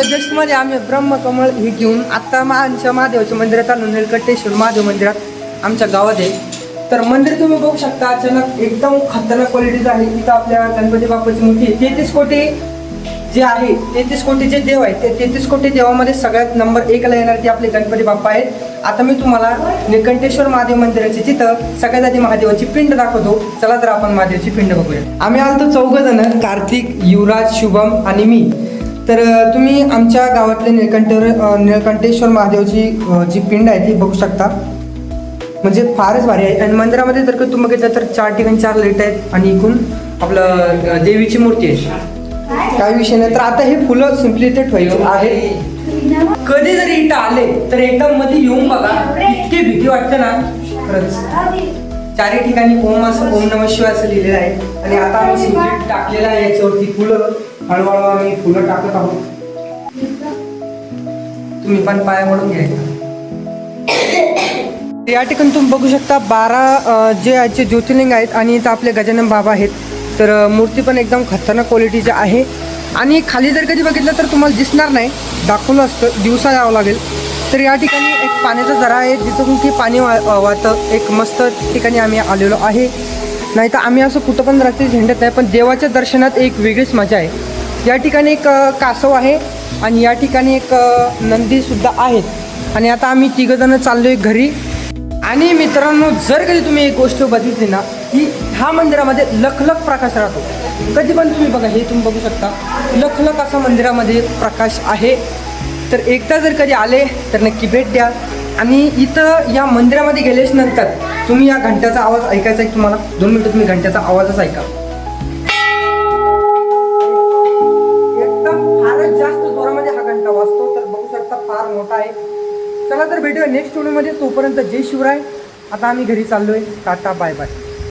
आता आम्ही ब्रह्मकमळ हे घेऊन आता आमच्या महादेवाच्या मंदिरात आलो निलकंठेश्वर महादेव मंदिरात आमच्या गावात आहे. तर मंदिर तुम्ही बघू शकता अचानक एकदम खतरनाक क्वालिटीचं आहे. इथं आपल्या गणपती बाप्पाची मूर्ती आहे. तेहतीस कोटी जे आहे तेहतीस कोटी जे देव आहेत ते तेहतीस कोटी देवामध्ये सगळ्यात नंबर एकला येणार ते आपले गणपती बाप्पा आहेत. आता मी तुम्हाला निलकंठेश्वर महादेव मंदिराची तिथं सगळ्यात आधी महादेवाची पिंड दाखवतो. चला तर आपण महादेवाची पिंड बघूया. आम्ही आलतो चौघ जण कार्तिक युवराज शुभम आणि मी. तर तुम्ही आमच्या गावातले निळकंठेश्वर अ, निळकंठेश्वर महादेवची जी पिंड आहे ती बघू शकता. म्हणजे फारच भारी आहे. आणि मंदिरामध्ये जर का तुम्ही बघितलं तर चार ठिकाणी चार लाइट आहेत आणि इकडून आपलं देवीची मूर्ती आहे. काही विषय नाही. तर आता हे फुलं सिम्पली इथे ठेवायचे आहे. कधी जरी इथं आले तर एकदम मध्ये येऊन बघा. इतकी भीती वाटते ना. खरंच. चारही ठिकाणी ओम असं ओम नम शिवाय असं लिहिलेलं आहे. आणि आता आम्ही सिम्पली टाकलेलं आहे याच्यावरती फुलं. हळूहळू आम्ही फुलं टाकत आहोत. तुम्ही पण पाया म्हणून घ्यायचा. या ठिकाणी तुम्ही बघू शकता बारा अ, जे आजचे ज्योतिर्लिंग आहेत आणि इथं आपले गजानन बाबा आहेत. तर अ, मूर्ती पण एकदम खतरनाक क्वालिटीची आहे. आणि खाली जर कधी बघितलं तर तुम्हाला दिसणार नाही. दाखवलं असतं दिवसा यावं लागेल. तर या ठिकाणी एक पाण्याचा जरा आहे जिथून की पाणी वा अ, वाहतं. एक मस्त ठिकाणी आम्ही आलेलो आहे. नाही तर आम्ही असं कुठं पण रात्री झेंडत नाही पण देवाच्या दर्शनात एक वेगळीच मजा आहे. या ठिकाणी एक कासव आहे आणि या ठिकाणी एक नंदीसुद्धा आहेत. आणि आता आम्ही तिघंजणं चाललो आहे घरी. आणि मित्रांनो जर कधी तुम्ही एक गोष्ट बघितली ना की ह्या मंदिरामध्ये लखलख प्रकाश राहतो. कधी पण तुम्ही बघा हे तुम्ही बघू शकता. लखलख असा मंदिरामध्ये प्रकाश आहे. तर एकदा जर कधी आले तर नक्की भेट द्या. आणि इथं या मंदिरामध्ये गेल्याच नंतर तुम्ही या घंट्याचा आवाज ऐकायचा आहे तुम्हाला? दोन मिनटं तुम्ही घंट्याचा आवाजच ऐका. बघू शकता फार मोठा आहे. चला तर भेटूया नेक्स्ट व्हिडिओमध्ये तोपर्यंत जय शिवराय. आता आम्ही घरी चाललो आहे टाटा बाय बाय